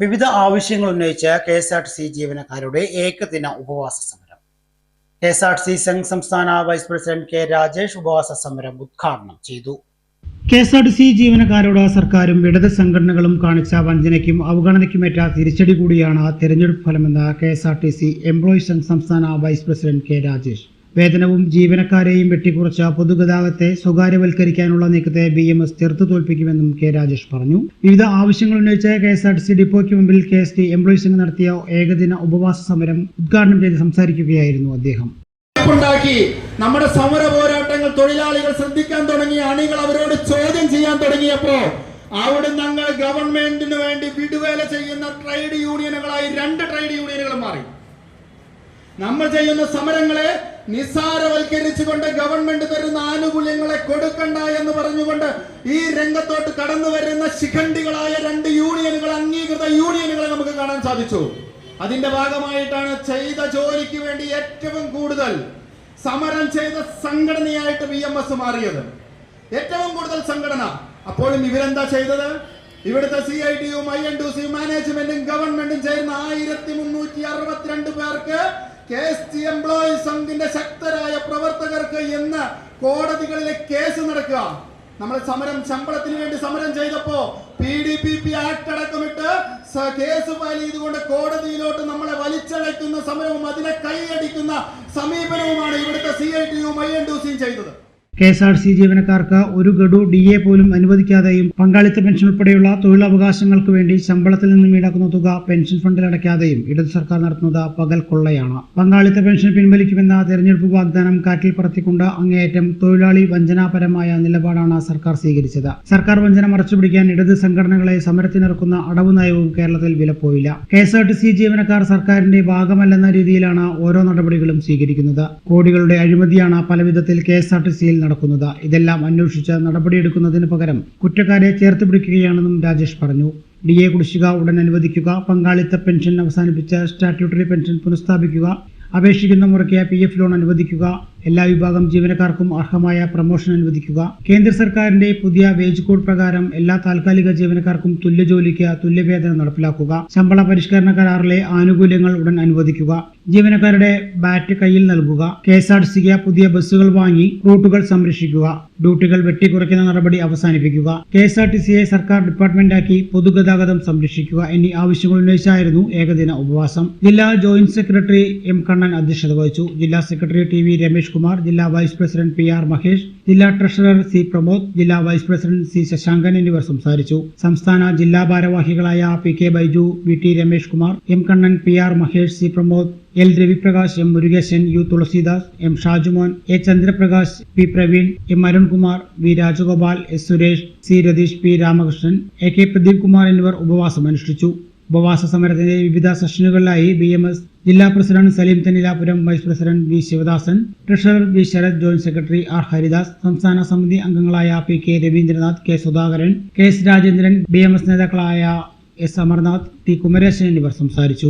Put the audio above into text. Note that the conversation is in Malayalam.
വിവിധ ആവശ്യങ്ങൾ ഉന്നയിച്ച് K S R T C ജീവനക്കാരുടെ ഏകദിന ഉപവാസ സമരം. K S R T C Sangh സംസ്ഥാന വൈസ് പ്രസിഡന്റ് കെ രാജേഷ് ഉപവാസ സമരം ഉദ്ഘാടനം ചെയ്തു. K S R T C ജീവനക്കാരോട് സർക്കാരും ഇടത് സംഘടനകളും കാണിച്ച വഞ്ചനയ്ക്കും അവഗണനയ്ക്കുമേറ്റ തിരിച്ചടി കൂടിയാണ് തെരഞ്ഞെടുപ്പ് ഫലമെന്ന് K S R T C employees Sangh സംസ്ഥാന വൈസ് പ്രസിഡന്റ് കെ രാജേഷ്. വേതനവും ജീവനക്കാരെയും വെട്ടിക്കുറച്ച പൊതുഗതാഗതത്തെ സ്വകാര്യവൽക്കരിക്കാനുള്ള നീക്കത്തെ ബി എം എസ് ചെറുത്തു തോൽപ്പിക്കുമെന്നും കെ രാജേഷ് പറഞ്ഞു. വിവിധ ആവശ്യങ്ങൾ ഉന്നയിച്ച് K S R T C ഡിപ്പോയ്ക്ക് മുമ്പിൽ കെ എസ് ടി എംപ്ലോയീസ് സംഘം നടത്തിയ ഏകദിന ഉപവാസ സമരം ഉദ്ഘാടനം ചെയ്ത് സംസാരിക്കുകയായിരുന്നു അദ്ദേഹം. നമ്മുടെ സമര പോരാട്ടങ്ങൾ തൊഴിലാളികൾ ശ്രദ്ധിക്കാൻ തുടങ്ങി അണികൾ അവരോട് ചോദ്യം ചെയ്യാൻ തുടങ്ങിയപ്പോ അവിടെ ഞങ്ങൾ ഗവൺമെന്റിന് വേണ്ടി വിടുവേല ചെയ്യുന്ന ട്രേഡ് യൂണിയനുകളായി രണ്ട് ട്രേഡ് യൂണിയനുകൾ മാറി. നമ്മൾ ചെയ്യുന്ന സമരങ്ങളെ നിസ്സാരവൽക്കരിച്ചുകൊണ്ട് ഗവൺമെന്റ് തരുന്ന ആനുകൂല്യങ്ങളെ കൊടുക്കണ്ട എന്ന് പറഞ്ഞുകൊണ്ട് ഈ രംഗത്തോട്ട് കടന്നു വരുന്ന ശിഖണ്ഡികളായ രണ്ട് യൂണിയനുകൾ അംഗീകൃത യൂണിയനുകളെ നമുക്ക് കാണാൻ സാധിച്ചു. അതിന്റെ ഭാഗമായിട്ടാണ് ചെയ്ത ജോലിക്ക് വേണ്ടി ഏറ്റവും കൂടുതൽ സമരം ചെയ്ത സംഘടനയായിട്ട് വി എം എസ് മാറിയത്. ഏറ്റവും കൂടുതൽ സംഘടന. അപ്പോഴും ഇവരെന്താ ചെയ്തത്? ഇവിടുത്തെ സി ഐ ടിയും ഐ എൻ ഡി സിയും മാനേജ്മെന്റും ഗവൺമെന്റും ചേർന്ന് ആയിരത്തി മുന്നൂറ്റി അറുപത്തിരണ്ട് പേർക്ക് കെ എസ് ടി എംപ്ലോയീസ് സംഘിന്റെ ശക്തരായ പ്രവർത്തകർക്ക് എന്ന് കോടതികളിലെ കേസ് നടക്കുക. നമ്മൾ സമരം ശമ്പളത്തിന് വേണ്ടി സമരം ചെയ്തപ്പോ P D P P act അടക്കമിട്ട് case file ചെയ്തുകൊണ്ട് കോടതിയിലോട്ട് നമ്മളെ വലിച്ചടയ്ക്കുന്ന സമരവും അതിനെ കൈയടിക്കുന്ന സമീപനവുമാണ് ഇവിടുത്തെ സി ഐ ടിയും ഐ എൻ ഡി സിയും ചെയ്തത്. കെ എസ് ആർ സി ജീവനക്കാർക്ക് ഒരു ഗഡു ഡി എ പോലും അനുവദിക്കാതെയും പങ്കാളിത്ത പെൻഷൻ ഉൾപ്പെടെയുള്ള തൊഴിലവകാശങ്ങൾക്ക് വേണ്ടി ശമ്പളത്തിൽ നിന്നും ഈടാക്കുന്ന തുക പെൻഷൻ ഫണ്ടിൽ അടയ്ക്കാതെയും ഇടത് സർക്കാർ നടത്തുന്നത് പകൽ കൊള്ളയാണ്. പങ്കാളിത്ത പെൻഷൻ പിൻവലിക്കുമെന്ന തെരഞ്ഞെടുപ്പ് വാഗ്ദാനം കാറ്റിൽ പറത്തിക്കൊണ്ട് അങ്ങേയറ്റം തൊഴിലാളി വഞ്ചനാപരമായ നിലപാടാണ് സർക്കാർ സ്വീകരിച്ചത്. സർക്കാർ വഞ്ചന മറച്ചുപിടിക്കാൻ ഇടത് സംഘടനകളെ സമരത്തിനിറക്കുന്ന അടവ് നയവും കേരളത്തിൽ വിലപ്പോയില്ല. K S R T C ജീവനക്കാർ സർക്കാരിന്റെ ഭാഗമല്ലെന്ന രീതിയിലാണ് ഓരോ നടപടികളും സ്വീകരിക്കുന്നത്. കോടികളുടെ അഴിമതിയാണ് പലവിധത്തിൽ കെ എസ് ആർ ടി സിയിൽ നടക്കുന്നത്. ഇതെല്ലാം അന്വേഷിച്ച് നടപടിയെടുക്കുന്നതിന് പകരം കുറ്റക്കാരെ ചേർത്ത് പിടിക്കുകയാണെന്നും രാജേഷ് പറഞ്ഞു. ഡി എ കുടിശ്ശിക ഉടൻ അനുവദിക്കുക പങ്കാളിത്ത പെൻഷൻ അവസാനിപ്പിച്ച് സ്റ്റാറ്റ്യൂട്ടറി പെൻഷൻ പുനഃസ്ഥാപിക്കുക അപേക്ഷിക്കുന്ന മുറയ്ക്ക് പി എഫ് ലോൺ അനുവദിക്കുക എല്ലാ വിഭാഗം ജീവനക്കാർക്കും അർഹമായ പ്രമോഷൻ അനുവദിക്കുക. കേന്ദ്ര സർക്കാരിന്റെ പുതിയ വേജ് കോഡ് പ്രകാരം എല്ലാ താൽക്കാലിക ജീവനക്കാർക്കും തുല്യ ജോലിക്ക് തുല്യവേതനം നടപ്പിലാക്കുക. ശമ്പള പരിഷ്കരണ കരാറിലെ ആനുകൂല്യങ്ങൾ ഉടൻ അനുവദിക്കുക. ജീവനക്കാരുടെ ബാറ്റ് കയ്യിൽ നൽകുക. കെ എസ് ആർ സിക്ക് പുതിയ ബസ്സുകൾ വാങ്ങി റൂട്ടുകൾ സംരക്ഷിക്കുക. ഡ്യൂട്ടികൾ വെട്ടിക്കുറയ്ക്കുന്ന നടപടി അവസാനിപ്പിക്കുക. കെ എസ് ആർ ടി സിയെ സർക്കാർ ഡിപ്പാർട്ട്മെന്റാക്കി പൊതുഗതാഗതം സംരക്ഷിക്കുക എന്നീ ആവശ്യങ്ങൾ ഉന്നയിച്ചായിരുന്നു ഏകദിന ഉപവാസം. ജില്ലാ ജോയിന്റ് സെക്രട്ടറി എം കണ്ണൻ അധ്യക്ഷത വഹിച്ചു. ജില്ലാ secretary T V Ramesh Kumar ജില്ലാ vice president P R Mahesh ജില്ലാ ട്രഷറർ സി പ്രമോദ് ജില്ലാ വൈസ് പ്രസിഡന്റ് സി ശശാങ്കൻ എന്നിവർ സംസാരിച്ചു. സംസ്ഥാന ജില്ലാ ഭാരവാഹികളായ P K Baiju V T Ramesh Kumar M Kannan P R Mahesh C Pramod L Raviprakash M Murukesan U Thulasidas M Shajumon A Chandraprakash P Praveen M Arunkumar V Rajagopal S Suresh C Ratheesh P Ramakrishnan A K Pradeep Kumar എന്നിവർ ഉപവാസം അനുഷ്ഠിച്ചു ഉപവാസ സമരത്തിന്റെ വിവിധ സെഷനുകളിലായി ബി എം എസ് ജില്ലാ president Saleem Thennilapuram vice president V Sivadasan treasurer V Sarath joint secretary R Haridas സംസ്ഥാന സമിതി അംഗങ്ങളായ P K Raveendranath K Sudhakaran K S Rajendran B M S നേതാക്കളായ എസ് അമർനാഥ് ടി കുമരേശൻ എന്നിവർ സംസാരിച്ചു.